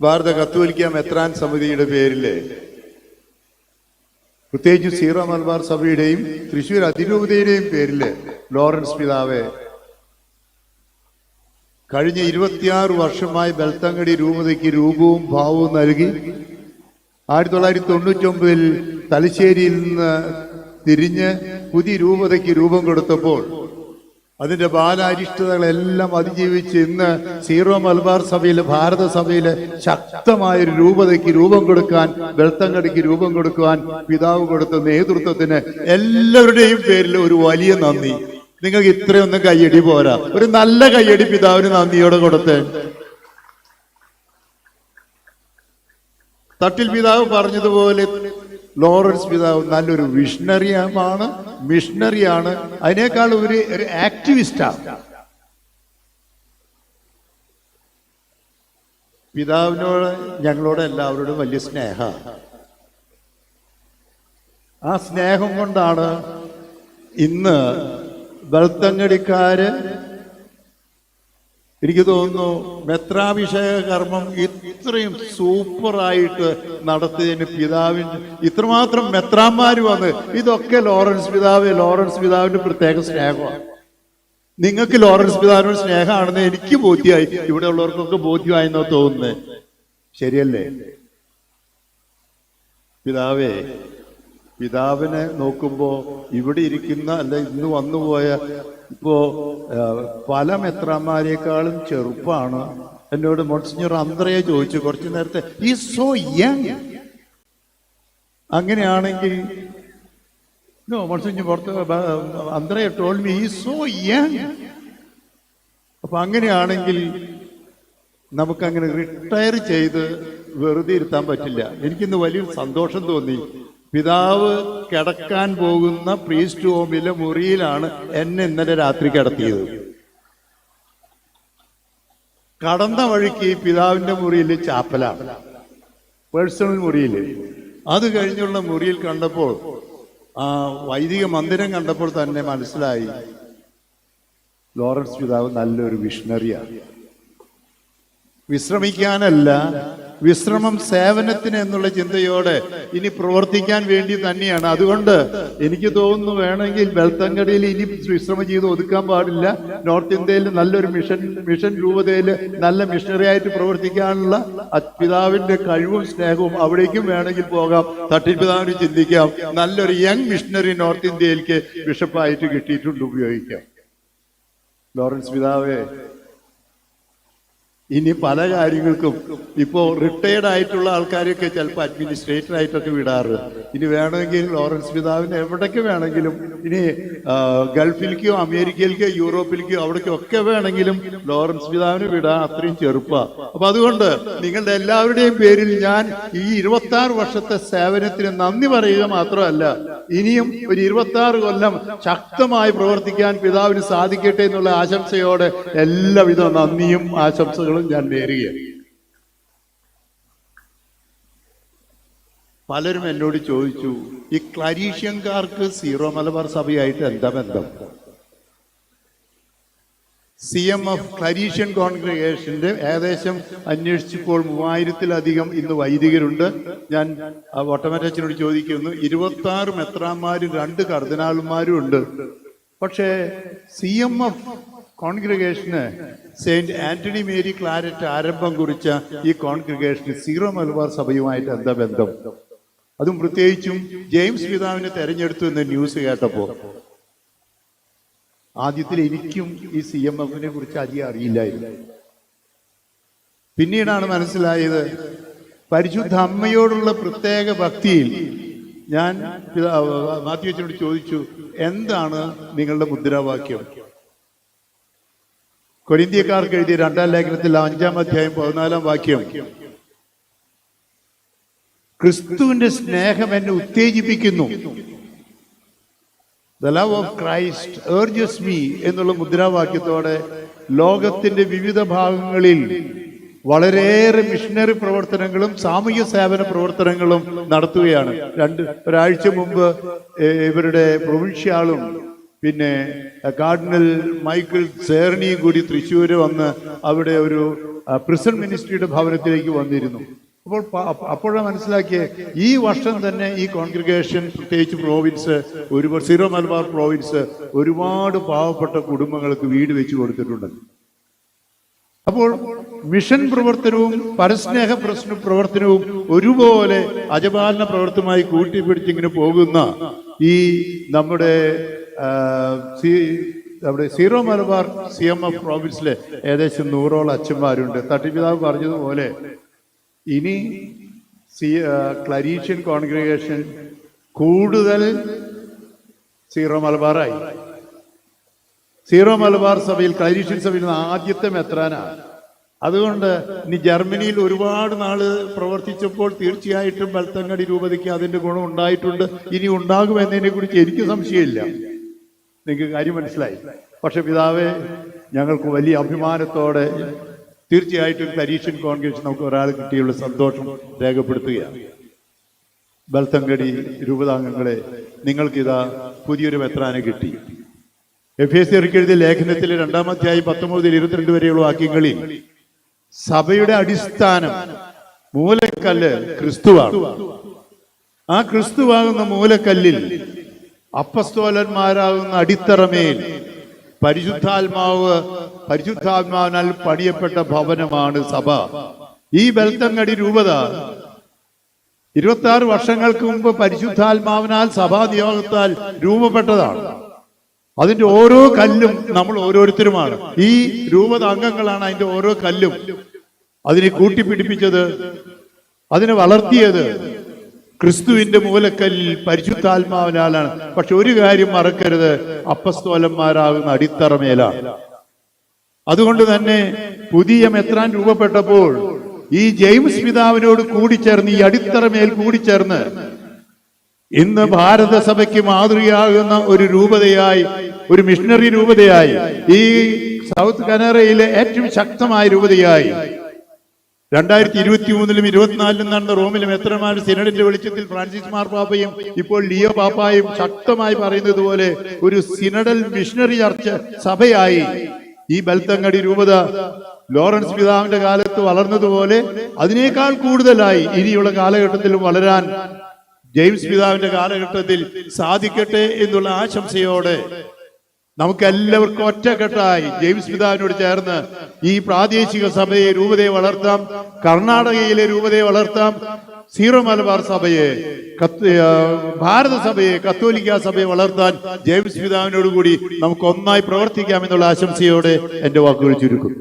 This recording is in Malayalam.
ഭാരത കത്തോലിക്ക മെത്രാൻ സമിതിയുടെ പേരിൽ. പ്രത്യേകിച്ച് സീറോ മലബാർ സഭയുടെയും തൃശൂർ അതിരൂപതയുടെയും പേരിൽ ലോറൻസ് പിതാവെ കഴിഞ്ഞ ഇരുപത്തിയാറ് വർഷമായി ബെൽത്തങ്ങടി രൂപതയ്ക്ക് രൂപവും ഭാവവും നൽകി ആയിരത്തി തൊള്ളായിരത്തി തൊണ്ണൂറ്റി തലശ്ശേരിയിൽ നിന്ന് തിരിഞ്ഞ് പുതിയ രൂപതയ്ക്ക് രൂപം കൊടുത്തപ്പോൾ അതിന്റെ ബാലാരിഷ്ടതകളെല്ലാം അതിജീവിച്ച് ഇന്ന് സീറോ മലബാർ സഭയിൽ ഭാരത സഭയിൽ ശക്തമായ ഒരു രൂപതയ്ക്ക് രൂപം കൊടുക്കാൻ വെളുത്തങ്കടിക്ക് രൂപം കൊടുക്കുവാൻ പിതാവ് കൊടുത്ത നേതൃത്വത്തിന് എല്ലാവരുടെയും പേരിൽ ഒരു വലിയ നന്ദി. നിങ്ങൾക്ക് ഇത്രയൊന്നും കയ്യടി പോരാ. ഒരു നല്ല കയ്യടി പിതാവിന് നന്ദിയോടെ കൊടുത്തേ. തട്ടിൽ പിതാവ് പറഞ്ഞതുപോലെ ലോറൻസ് പിതാവ് നല്ലൊരു വിഷണറിയാണ് മിഷണറിയാണ് അതിനേക്കാൾ ഒരു ഒരു ആക്ടിവിസ്റ്റാണ് പിതാവിനോട് ഞങ്ങളോട് എല്ലാവരോടും വലിയ സ്നേഹ. ആ സ്നേഹം കൊണ്ടാണ് ഇന്ന് വെളുത്തങ്ങടിക്കാര് എനിക്ക് തോന്നുന്നു മെത്രാഭിഷേക കർമ്മം ഇത്രയും സൂപ്പറായിട്ട് നടത്തിയതിന് പിതാവിന് ഇത്രമാത്രം മെത്രാന്മാര് വന്ന് ഇതൊക്കെ ലോറൻസ് പിതാവ് ലോറൻസ് പിതാവിന്റെ പ്രത്യേക സ്നേഹമാണ് നിങ്ങൾക്ക് ലോറൻസ് പിതാവിനോട് സ്നേഹമാണെന്ന് എനിക്ക് ബോധ്യമായി. ഇവിടെ ഉള്ളവർക്കൊക്കെ ബോധ്യമായെന്നോ തോന്നുന്നത് ശരിയല്ലേ? പിതാവേ പിതാവിനെ നോക്കുമ്പോൾ ഇവിടെ ഇരിക്കുന്ന അല്ല ഇന്ന് വന്നുപോയ ഇപ്പോ പല മെത്രാന്മാരെക്കാളും ചെറുപ്പാണ്. എന്നോട് മോൺസിഞ്ഞർ അന്ത്രയെ ചോദിച്ചു കുറച്ചു നേരത്തെ ഈ സോ യങ് അങ്ങനെയാണെങ്കിൽ നോ പുറത്ത് അന്ത്രയെ ടോൾ മീ ഈ സോ യങ് അപ്പൊ അങ്ങനെയാണെങ്കിൽ നമുക്കങ്ങനെ റിട്ടയർ ചെയ്ത് വെറുതെ ഇരുത്താൻ പറ്റില്ല. എനിക്കിന്ന് വലിയൊരു സന്തോഷം തോന്നി. പിതാവ് കിടക്കാൻ പോകുന്ന പ്രീസ്റ്റ് ഹോമിലെ മുറിയിലാണ് എന്നെ ഇന്നലെ രാത്രി കിടത്തിയത്. കടന്ന വഴിക്ക് പിതാവിന്റെ മുറിയിൽ ചാപ്പലാണ്. പേഴ്സണൽ മുറിയിൽ അത് കഴിഞ്ഞുള്ള മുറിയിൽ കണ്ടപ്പോൾ ആ വൈദിക മന്ദിരം കണ്ടപ്പോൾ തന്നെ മനസ്സിലായി ലോറൻസ് പിതാവ് നല്ലൊരു വിഷണറിയാണ് വിശ്രമിക്കാനല്ല വിശ്രമം സേവനത്തിന് എന്നുള്ള ചിന്തയോടെ ഇനി പ്രവർത്തിക്കാൻ വേണ്ടി തന്നെയാണ്. അതുകൊണ്ട് എനിക്ക് തോന്നുന്നു വേണമെങ്കിൽ ബെൽത്തങ്കടിയിൽ ഇനി വിശ്രമം ചെയ്ത് ഒതുക്കാൻ പാടില്ല. നോർത്ത് ഇന്ത്യയിൽ നല്ലൊരു മിഷൻ മിഷൻ രൂപതയിൽ നല്ല മിഷണറി ആയിട്ട് പ്രവർത്തിക്കാനുള്ള പിതാവിന്റെ കഴിവും സ്നേഹവും അവിടേക്കും വേണമെങ്കിൽ പോകാം. തട്ടിപ്പിതാവിന് ചിന്തിക്കാം. നല്ലൊരു യങ് മിഷണറി നോർത്ത് ഇന്ത്യയിലേക്ക് ബിഷപ്പായിട്ട് കിട്ടിയിട്ടുണ്ട് ഉപയോഗിക്കാം. ലോറൻസ് പിതാവേ ഇനി പല കാര്യങ്ങൾക്കും ഇപ്പോ റിട്ടയർഡ് ആയിട്ടുള്ള ആൾക്കാരെയൊക്കെ ചിലപ്പോൾ അഡ്മിനിസ്ട്രേറ്റർ ആയിട്ടൊക്കെ വിടാറ്. ഇനി വേണമെങ്കിൽ ലോറൻസ് പിതാവിന് എവിടേക്ക് വേണമെങ്കിലും ഇനി ഗൾഫിലേക്കോ അമേരിക്കയിലേക്കോ യൂറോപ്പിലേക്കോ അവിടേക്കോ ഒക്കെ വേണമെങ്കിലും ലോറൻസ് പിതാവിന് വിടാൻ അത്രയും ചെറുപ്പാ. അപ്പൊ അതുകൊണ്ട് നിങ്ങളുടെ എല്ലാവരുടെയും പേരിൽ ഞാൻ ഈ ഇരുപത്തി വർഷത്തെ സേവനത്തിന് നന്ദി പറയുക മാത്രമല്ല ഇനിയും ഒരു ഇരുപത്തി കൊല്ലം ശക്തമായി പ്രവർത്തിക്കാൻ പിതാവിന് സാധിക്കട്ടെ എന്നുള്ള ആശംസയോടെ എല്ലാവിധ നന്ദിയും ആശംസകളും ഞാൻ നേരുകയാണ്. പലരും എന്നോട് ചോദിച്ചു ഈ ക്ലരീഷ്യൻകാർക്ക് സീറോ മലബാർ സഭയായിട്ട് എന്താ ബന്ധം? സി എം എഫ് ക്ലരീഷ്യൻ കോൺഗ്രിഗേഷന്റെ ഏകദേശം അന്വേഷിച്ചപ്പോൾ മൂവായിരത്തിലധികം ഇന്ന് വൈദികരുണ്ട്. ഞാൻ വട്ടമറ്റച്ചനോട് ചോദിക്കുന്നു ഇരുപത്തി ആറ് മെത്രാന്മാരും രണ്ട് കർദിനാളുമാരും ഉണ്ട്. പക്ഷേ സി എം എഫ് കോൺഗ്രിഗേഷന് സെയിന്റ് ആന്റണി മേരി ക്ലാരറ്റ് ആരംഭം കുറിച്ച ഈ കോൺഗ്രിഗേഷന് സീറോ മലബാർ സഭയുമായിട്ട് എന്താ ബന്ധം? അതും പ്രത്യേകിച്ചും ജെയിംസ് പിതാവിനെ തെരഞ്ഞെടുത്തു എന്ന ന്യൂസ് കേട്ടപ്പോ ആദ്യത്തിൽ എനിക്കും ഈ സി എം എഫിനെ കുറിച്ച് അധികം അറിയില്ലായിരുന്നു. പിന്നീടാണ് മനസ്സിലായത് പരിശുദ്ധ അമ്മയോടുള്ള പ്രത്യേക ഭക്തിയിൽ ഞാൻ മാത്യുവച്ചനോട് ചോദിച്ചു എന്താണ് നിങ്ങളുടെ മുദ്രാവാക്യം? കൊരിന്ത്യക്കാർക്ക് എഴുതിയ രണ്ടാം ലേഖനത്തിൽ അഞ്ചാം അധ്യായം പതിനാലാം വാക്യം ക്രിസ്തുവിന്റെ സ്നേഹം എന്നെ ഉത്തേജിപ്പിക്കുന്നു. The love of Christ urges me എന്നുള്ള മുദ്രാവാക്യത്തോടെ ലോകത്തിന്റെ വിവിധ ഭാഗങ്ങളിൽ വളരെയേറെ മിഷനറി പ്രവർത്തനങ്ങളും സാമൂഹ്യ സേവന പ്രവർത്തനങ്ങളും നടത്തുകയാണ്. രണ്ട് ഒരാഴ്ച മുമ്പ് ഇവരുടെ പ്രൊവിൻഷ്യാളും പിന്നെ കാർഡിനൽ മൈക്കിൾ സേർണിയും കൂടി തൃശ്ശൂർ വന്ന് അവിടെ ഒരു പ്രിസൺ മിനിസ്ട്രിയുടെ ഭവനത്തിലേക്ക് വന്നിരുന്നു. അപ്പോൾ അപ്പോഴാണ് മനസ്സിലാക്കിയത് ഈ വർഷം തന്നെ ഈ കോൺഗ്രിഗേഷൻ പ്രത്യേകിച്ച് പ്രോവിൻസ് ഒരുപാട് സീറോ മലബാർ പ്രോവിൻസ് ഒരുപാട് പാവപ്പെട്ട കുടുംബങ്ങൾക്ക് വീട് വെച്ച് കൊടുത്തിട്ടുണ്ട്. അപ്പോൾ മിഷൻ പ്രവർത്തനവും പരസ്നേഹ പ്രശ്ന പ്രവർത്തനവും ഒരുപോലെ അജപാലന പ്രവർത്തനമായി കൂട്ടിപ്പിടിച്ചിങ്ങനെ പോകുന്ന ഈ നമ്മുടെ നമ്മുടെ Syro Malabar C M F പ്രോവിൻസിലെ ഏകദേശം നൂറോളം അച്ഛന്മാരുണ്ട്. തട്ടിപ്പിതാവ് പറഞ്ഞതുപോലെ ഇനി സി ക്ലരീഷ്യൻ കോൺഗ്രിഗേഷൻ കൂടുതൽ സീറോ മലബാറായി. സീറോ മലബാർ സഭയിൽ ക്ലരീഷ്യൻ സഭയിൽ നിന്ന് ആദ്യത്തെ മെത്രാനാണ് അതുകൊണ്ട് ഇനി ജർമ്മനിയിൽ ഒരുപാട് നാൾ പ്രവർത്തിച്ചപ്പോൾ തീർച്ചയായിട്ടും ബൽത്തങ്ങടി രൂപതയ്ക്ക് അതിന്റെ ഗുണം ഉണ്ടായിട്ടുണ്ട്. ഇനി ഉണ്ടാകുമെന്നതിനെ കുറിച്ച് എനിക്ക് സംശയമില്ല. നിങ്ങൾക്ക് കാര്യം മനസ്സിലായി. പക്ഷെ പിതാവേ ഞങ്ങൾക്ക് വലിയ അഭിമാനത്തോടെ തീർച്ചയായിട്ടും പരീക്ഷൻ കോൺഗ്രസ് നമുക്ക് ഒരാൾ കിട്ടിയുള്ള സന്തോഷം രേഖപ്പെടുത്തുകയാണ്. ബൽത്തങ്കടി രൂപതാംഗങ്ങളെ നിങ്ങൾക്കിതാ പുതിയൊരു മെത്രാന കിട്ടി. എഫ് എസ് എഴുതിയ ലേഖനത്തിലെ രണ്ടാം അധ്യായം പത്തൊമ്പത് ഇരുപത്തിരണ്ട് വരെയുള്ള വാക്യങ്ങളിൽ സഭയുടെ അടിസ്ഥാനം മൂലക്കല്ല് ക്രിസ്തുവാണ്. ആ ക്രിസ്തുവാകുന്ന മൂലക്കല്ലിൽ അപ്പസ്തോലന്മാരാകുന്ന അടിത്തറമേൽ പരിശുദ്ധാത്മാവ് പരിശുദ്ധാത്മാവിനാൽ പണിയപ്പെട്ട ഭവനമാണ് സഭ. ഈ ബൽത്തങ്ങടി രൂപത. ഇരുപത്തി ആറ് വർഷങ്ങൾക്ക് മുമ്പ് പരിശുദ്ധാത്മാവിനാൽ സഭാ നിയോഗത്താൽ രൂപപ്പെട്ടതാണ്. അതിന്റെ ഓരോ കല്ലും നമ്മൾ ഓരോരുത്തരുമാണ്. ഈ രൂപത അംഗങ്ങളാണ് അതിന്റെ ഓരോ കല്ലും. അതിനെ കൂട്ടിപ്പിടിപ്പിച്ചത് അതിനെ വളർത്തിയത് ക്രിസ്തുവിന്റെ മൂലക്കല്ലിൽ പരിശുദ്ധാത്മാവിനാലാണ്. പക്ഷെ ഒരു കാര്യം മറക്കരുത് അപ്പസ്തോലന്മാരാകുന്ന അടിത്തറമേലാണ്. അതുകൊണ്ട് തന്നെ പുതിയ മെത്രാൻ രൂപപ്പെട്ടപ്പോൾ ഈ ജെയിംസ് പിതാവിനോട് കൂടിച്ചേർന്ന് ഈ അടിത്തറമേൽ കൂടിച്ചേർന്ന് ഇന്ന് ഭാരതസഭയ്ക്ക് മാതൃകയാകുന്ന ഒരു രൂപതയായി ഒരു മിഷണറി രൂപതയായി ഈ സൗത്ത് കനറയിലെ ഏറ്റവും ശക്തമായ രൂപതയായി. രണ്ടായിരത്തി ഇരുപത്തി മൂന്നിലും ഇരുപത്തിനാലിലും നടന്ന റോമിലും എത്രമാർ സിനഡിന്റെ വെളിച്ചത്തിൽ ഫ്രാൻസിസ് മാർ പാപ്പയും ഇപ്പോൾ ലിയോ പാപ്പായും ശക്തമായി പറയുന്നത് പോലെ ഒരു സിനഡൽ മിഷണറി ചർച്ച സഭയായി. ഈ ബൽത്തങ്ങടി രൂപത ലോറൻസ് പിതാവിന്റെ കാലത്ത് വളർന്നതുപോലെ അതിനേക്കാൾ കൂടുതലായി ഇനിയുള്ള കാലഘട്ടത്തിലും വളരാൻ ജെയിംസ് പിതാവിന്റെ കാലഘട്ടത്തിൽ സാധിക്കട്ടെ എന്നുള്ള ആശംസയോടെ നമുക്ക് എല്ലാവർക്കും ഒറ്റക്കെട്ടായി ജെയിംസ് പിതാവിനോട് ചേർന്ന് ഈ പ്രാദേശിക സഭയെ രൂപതയെ വളർത്താം കർണാടകയിലെ രൂപതയെ വളർത്താം സീറോ മലബാർ സഭയെ ഭാരത സഭയെ കത്തോലിക്ക സഭയെ വളർത്താൻ ജെയിംസ് പിതാവിനോടുകൂടി നമുക്ക് ഒന്നായി പ്രവർത്തിക്കാം എന്നുള്ള ആശംസയോടെ എന്റെ വാക്കുകൾ ചുരുക്കും.